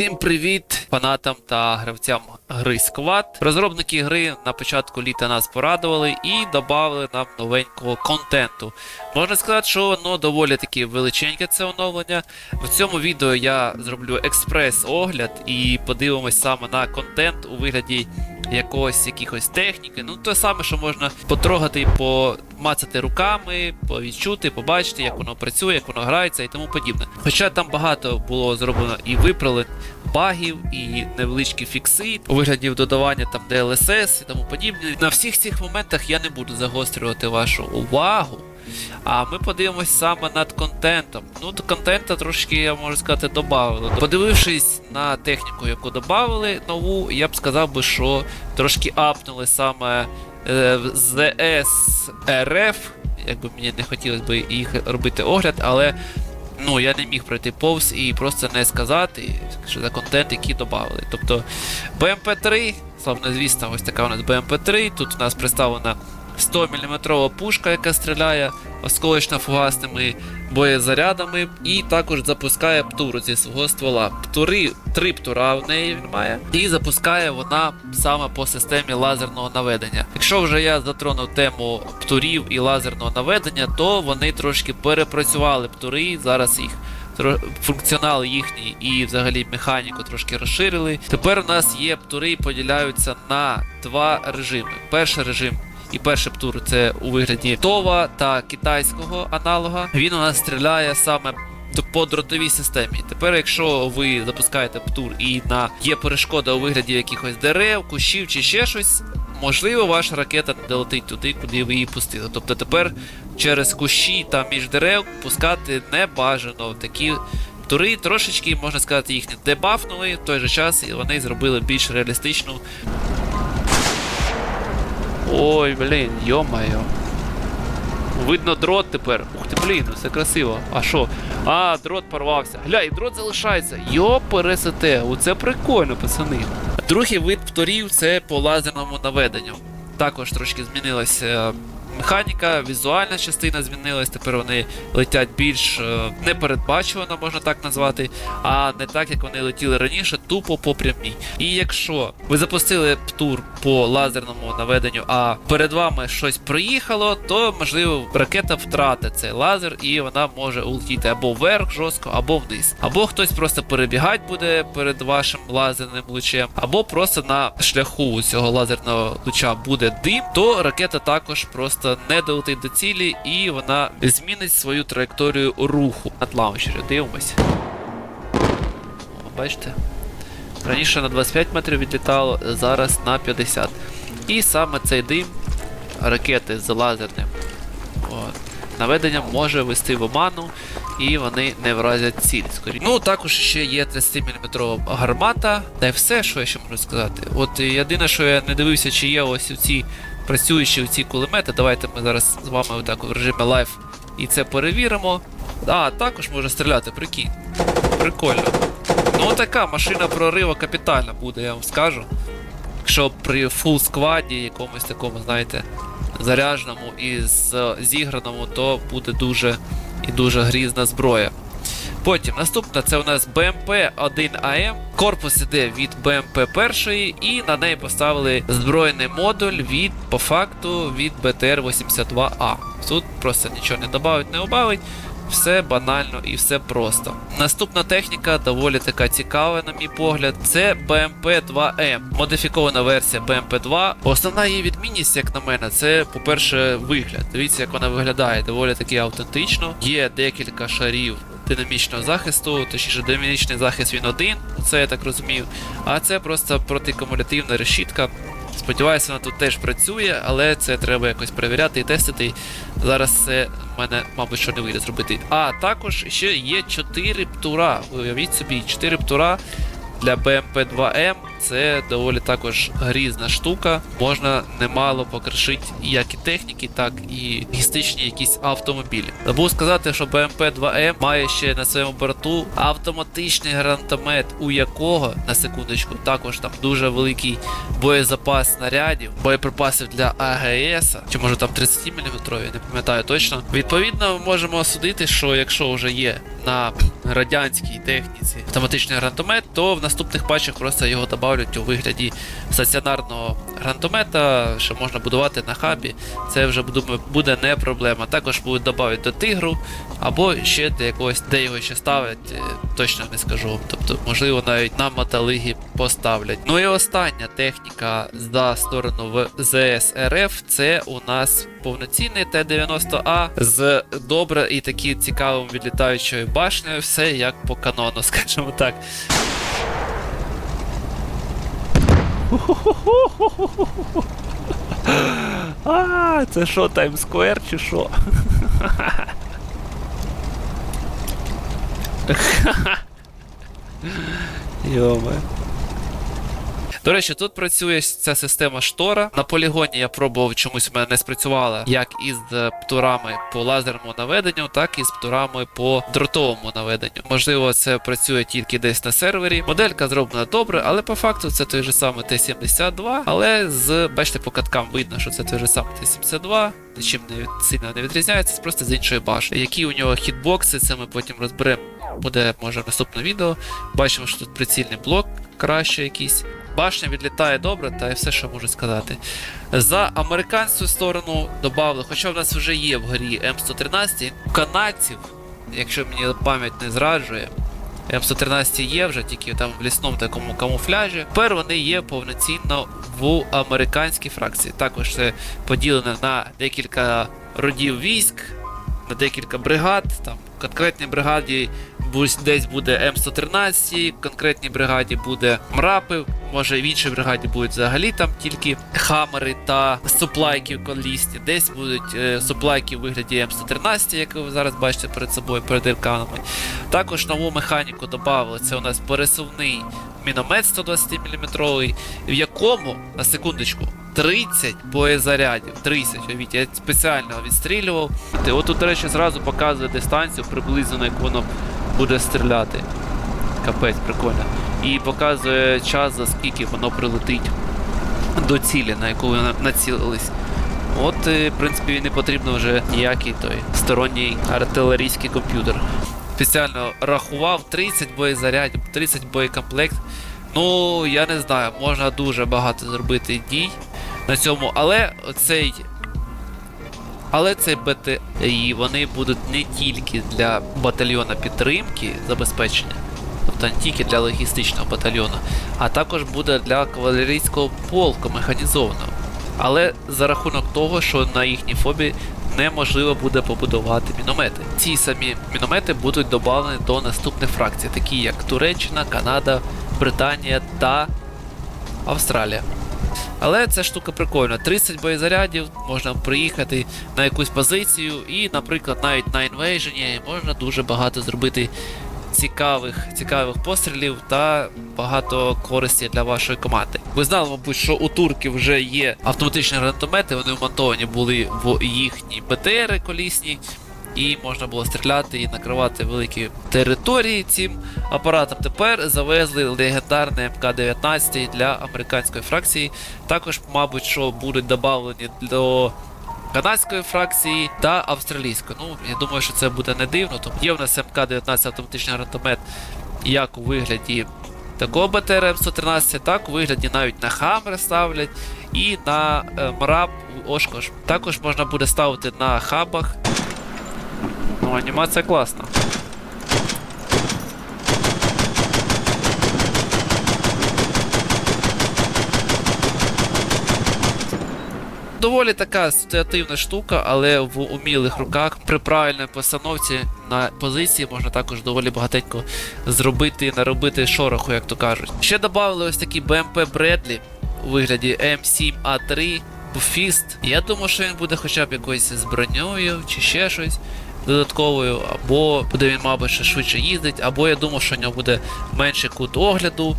Всім привіт фанатам та гравцям гри Squad. Розробники гри на початку літа нас порадували і додали нам новенького контенту. Можна сказати, що воно доволі таки величеньке це оновлення. В цьому відео я зроблю експрес-огляд і подивимось саме на контент у вигляді якогось якихось техніки. Ну, те саме, що можна потрогати, помацати руками, повідчути, побачити, як воно працює, як воно грається і тому подібне. Хоча там багато було зроблено і виправлень багів, і невеличкі фікси у вигляді додавання там DLSS і тому подібне. На всіх цих моментах я не буду загострювати вашу увагу. А ми подивимось саме над контентом. Ну, до контента трошки, я можу сказати, додавили. Подивившись на техніку, яку додавали нову, я б сказав би, що трошки апнули саме е, ZS Якби мені не хотілося б їх робити огляд, але ну, я не міг пройти повз і просто не сказати, що за контент, який додавали. Тобто BMP3, славно звісно, ось така у нас BMP3. Тут у нас представлена 100 мм пушка, яка стріляє осколочно-фугасними боєзарядами, і також запускає птуру зі свого ствола. Птури, три птура в неї він має, і запускає вона саме по системі лазерного наведення. Якщо вже я затронув тему птурів і лазерного наведення, то вони трошки перепрацювали птури, зараз їх. Функціонал їхній і взагалі механіку трошки розширили. Тепер у нас є птури, поділяються на два режими. Перший режим і перший птур це у вигляді Това та китайського аналога. Він у нас стріляє саме по дротовій системі. Тепер, якщо ви запускаєте птур і на є перешкода у вигляді якихось дерев, кущів чи ще щось. Можливо, ваша ракета долетить туди, куди ви її пустили. Тобто тепер через кущі та між дерев пускати не бажано. Такі тури трошечки, можна сказати, їх дебафнули в той же час, і вони зробили більш реалістичну Ой, блін, йо-моє. Видно дрот тепер. Ух ти, блін, все красиво. А що? А, дрот порвався. Гля, і дрот залишається. Йо, пересете. Оце прикольно, пацани. Другий вид вторів це по лазерному наведенню. Також трошки змінилася механіка, візуальна частина змінилась. Тепер вони летять більш е, непередбачувано, можна так назвати, а не так, як вони летіли раніше, тупо по прямій. І якщо ви запустили птур по лазерному наведенню, а перед вами щось проїхало, то можливо ракета втратить цей лазер, і вона може улетіти або вверх жорстко, або вниз. Або хтось просто перебігати буде перед вашим лазерним лучем, або просто на шляху цього лазерного луча буде дим, то ракета також просто не долетить до цілі, і вона змінить свою траєкторію руху. Над лаунчері дивимось. Бачите? Раніше на 25 метрів відлітало, зараз на 50. І саме цей дим ракети з лазерним от, наведенням може вести в оману, і вони не вразять ціль. Скоріше. Ну, також ще є 30-мм гармата, та й все, що я ще можу сказати. От єдине, що я не дивився, чи є ось ці працюючі ці кулемети. Давайте ми зараз з вами отак в режимі лайв і це перевіримо. А, також може стріляти, прикинь. Прикольно. Ну, така машина прорива капітальна буде, я вам скажу. Якщо при фул складі, якомусь такому, знаєте, заряженому і зіграному, то буде дуже і дуже грізна зброя. Потім наступна це у нас BMP 1AM. Корпус іде від BMP 1 і на неї поставили збройний модуль від, по факту, від BTR-82A. Тут просто нічого не додавить, не убавить. Все банально і все просто. Наступна техніка доволі така цікава, на мій погляд. Це BMP 2M, модифікована версія BMP 2. Основна її відмінність, як на мене, це, по-перше, вигляд. Дивіться, як вона виглядає, доволі таки автентично. Є декілька шарів динамічного захисту, точніше динамічний захист він один, це я так розумію. А це просто протикумулятивна решітка. Сподіваюся, вона тут теж працює, але це треба якось перевіряти і тестити. Зараз це в мене, мабуть, що не вийде зробити. А також ще є 4 птура. Уявіть собі, 4 птура для BMP 2M це доволі також грізна штука. Можна немало покришити як і техніки, так і логістичні якісь автомобілі. Забув сказати, що BMP 2M має ще на своєму борту автоматичний гранатомет, у якого на секундочку також там дуже великий боєзапас снарядів, боєприпасів для АГС, чи може там 30 мм, не пам'ятаю точно. Відповідно, ми можемо судити, що якщо вже є на радянській техніці автоматичний гранатомет, то в наступних патчах просто його додавлять у вигляді стаціонарного гранатомета, що можна будувати на хабі. Це вже буде не проблема. Також будуть додати до тигру, або ще до якогось, де його ще ставлять, е, точно не скажу. Тобто, можливо, навіть на металигі поставлять. Ну і остання техніка за сторону ЗС РФ це у нас повноцінний Т-90А з добре і такі цікавим відлітаючою башнею, все як по канону, скажімо так. А, це що, Таймсквер чи що? Йоме. До речі, тут працює ця система штора. На полігоні я пробував чомусь в мене не спрацювала як із е, птурами по лазерному наведенню, так і з птурами по дротовому наведенню. Можливо, це працює тільки десь на сервері. Моделька зроблена добре, але по факту це той же самий Т-72. Але з бачите, по каткам видно, що це той же самий Т-72. Нічим не сильно не відрізняється, просто з іншої башни. Які у нього хітбокси, це ми потім розберемо. Буде може наступне відео. Бачимо, що тут прицільний блок краще якийсь. Башня відлітає добре, та і все, що можу сказати. За американську сторону додали, хоча в нас вже є в грі М113, у канадців, якщо мені пам'ять не зраджує, М113 є вже тільки там в лісному такому камуфляжі. Тепер вони є повноцінно в американській фракції. Також це поділено на декілька родів військ, на декілька бригад. Там в конкретній бригаді десь буде М113, в конкретній бригаді буде мрапи. Може в іншій бригаді будуть взагалі там тільки хамери та суплайки колісні. Десь будуть е, суплайки в вигляді М113, як ви зараз бачите перед собою, перед ірканами. Також нову механіку додали. Це у нас пересувний міномет 120 мм, в якому, на секундочку, 30 боєзарядів. 30, уявіть, я спеціально відстрілював. Ти От тут, до речі, зразу показує дистанцію, приблизно на яку воно буде стріляти. Капець, прикольно. І показує час, за скільки воно прилетить до цілі, на яку ви націлились. От, е, в принципі, не потрібно вже ніякий той сторонній артилерійський комп'ютер. Спеціально рахував 30 боєзарядів, 30 боєкомплект. Ну, я не знаю, можна дуже багато зробити дій на цьому, але цей. Але цей БТІ вони будуть не тільки для батальйона підтримки забезпечення, тільки для логістичного батальйону, а також буде для кавалерійського полку механізованого. Але за рахунок того, що на їхній фобі неможливо буде побудувати міномети. Ці самі міномети будуть додавлені до наступних фракцій, такі як Туреччина, Канада, Британія та Австралія. Але ця штука прикольна. 30 боєзарядів, можна приїхати на якусь позицію, і, наприклад, навіть на інвейжені можна дуже багато зробити цікавих, цікавих пострілів та багато користі для вашої команди. Ви знали, мабуть, що у турків вже є автоматичні гранатомети, вони вмонтовані були в їхні БТРи колісні. І можна було стріляти і накривати великі території цим апаратом. Тепер завезли легендарний МК-19 для американської фракції. Також, мабуть, що будуть додавлені до канадської фракції та австралійської. Ну, я думаю, що це буде не дивно. Тобто є в нас МК-19 автоматичний гранатомет як у вигляді такого БТР М113, так у вигляді навіть на Хаммер ставлять і на е, МРАП Ошкош. Також можна буде ставити на хабах. Ну, анімація класна. Доволі така ситуативна штука, але в умілих руках при правильній постановці на позиції можна також доволі багатенько зробити, наробити шороху, як то кажуть. Ще додали ось такі BMP Бредлі у вигляді М7А3 Буфіст. Я думаю, що він буде хоча б якоюсь з чи ще щось додатковою, або буде він, мабуть, швидше їздить, або я думав, що у нього буде менший кут огляду.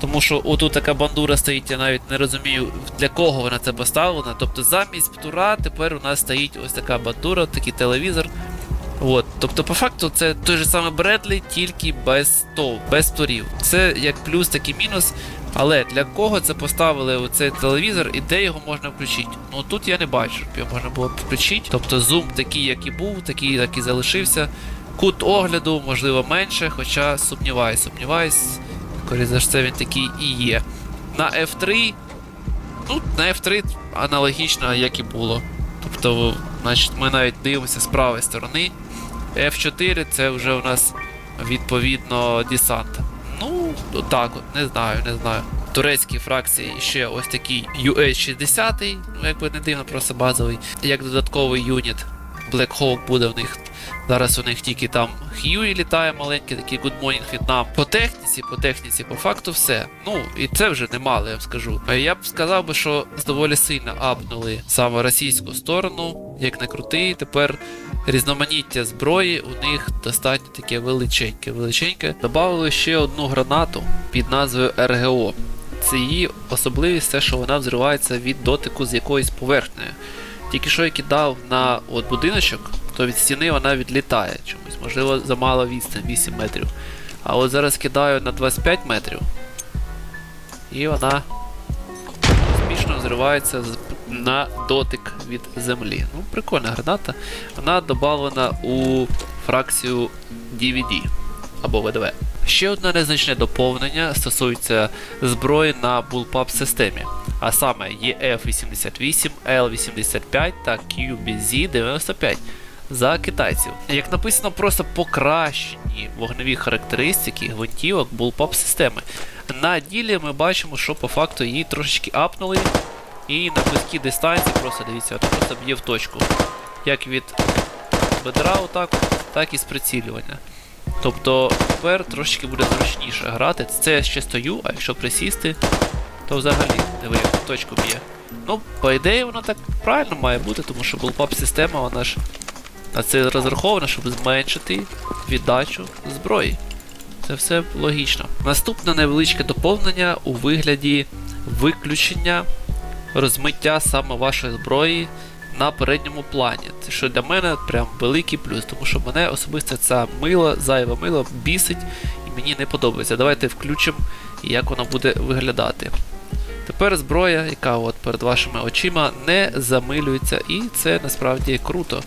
Тому що отут така бандура стоїть, я навіть не розумію, для кого вона це поставлена. Тобто замість птура тепер у нас стоїть ось така бандура, такий телевізор. От, тобто, по факту, це той же самий Бредлі, тільки без тов, без турів. Це як плюс, так і мінус. Але для кого це поставили цей телевізор і де його можна включити? Ну тут я не бачу, щоб його можна було включити. Тобто зум такий, як і був, такий, як і залишився. Кут огляду, можливо, менше, хоча сумніваюсь, сумніваюсь. Скоріше за все, він такий і є. На F3. Ну, на F3 аналогічно, як і було. Тобто, значить, ми навіть дивимося з правої сторони. F4 це вже у нас відповідно десант. Ну, так от, не знаю, не знаю. Турецькі фракції ще ось такий US-60, ну якби не дивно, просто базовий. Як додатковий юніт Black Hawk буде в них. Зараз у них тільки там Хьюі літає маленький, такий Good Morning Vietnam. По техніці, по техніці, по факту все. Ну, і це вже немало, я вам скажу. Е, Я б сказав би, що доволі сильно апнули саме російську сторону, як не крутий. Тепер різноманіття зброї у них достатньо таке величеньке. величеньке. Добавили ще одну гранату під назвою РГО. Це її особливість, те, що вона взривається від дотику з якоюсь поверхнею. Тільки що я кидав на от будиночок, то від стіни вона відлітає чомусь. Можливо, замало відстань 8 метрів. А от зараз кидаю на 25 метрів. І вона успішно взривається з- на дотик від землі. Ну, прикольна граната. Вона додавлена у фракцію DVD або ВДВ. Ще одне незначне доповнення стосується зброї на Bullpup системі, а саме EF88, L85 та QBZ95 за китайців. Як написано, просто покращені вогневі характеристики гвинтівок Bullpup системи. На ділі ми бачимо, що по факту її трошечки апнули, і на близькій дистанції просто дивіться, просто б'є в точку. Як від бедра, отак, так і з прицілювання. Тобто тепер трошечки буде зручніше грати. Це я ще стою, а якщо присісти, то взагалі диви, як точку б'є. Ну, по ідеї, воно так правильно має бути, тому що bullpup система вона ж на це розрахована, щоб зменшити віддачу зброї. Це все логічно. Наступне невеличке доповнення у вигляді виключення розмиття саме вашої зброї на передньому плані. Це що для мене прям великий плюс, тому що мене особисто ця мила, зайве мило бісить і мені не подобається. Давайте включимо, як воно буде виглядати. Тепер зброя, яка от перед вашими очима, не замилюється, і це насправді круто.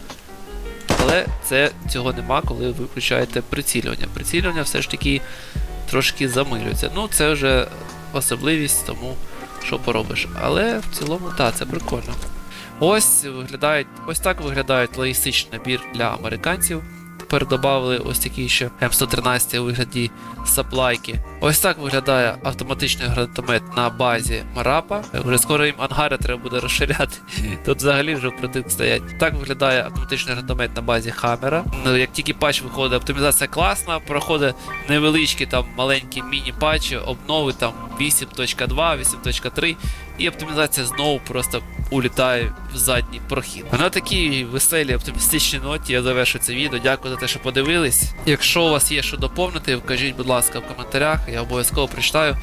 Але це цього нема, коли ви включаєте прицілювання. Прицілювання все ж таки трошки замилюється. Ну, це вже особливість, тому що поробиш. Але в цілому, так, це прикольно. Ось виглядають, ось так виглядають логістичний набір для американців. Тепер додали ось такі ще М113 у вигляді саплайки. Ось так виглядає автоматичний гранатомет на базі Марапа. Вже скоро їм ангари треба буде розширяти. Тут взагалі вже впритик стоять. Так виглядає автоматичний гранатомет на базі Хаммера. Ну, як тільки патч виходить, оптимізація класна, проходить невеличкі там маленькі міні-патчі, обнови там 8.2, 8.3, і оптимізація знову просто улітає в задній прохід. А на такій веселій оптимістичній ноті я завершу це відео. Дякую за те, що подивились. Якщо у вас є що доповнити, вкажіть, будь ласка, в коментарях, я обов'язково прочитаю.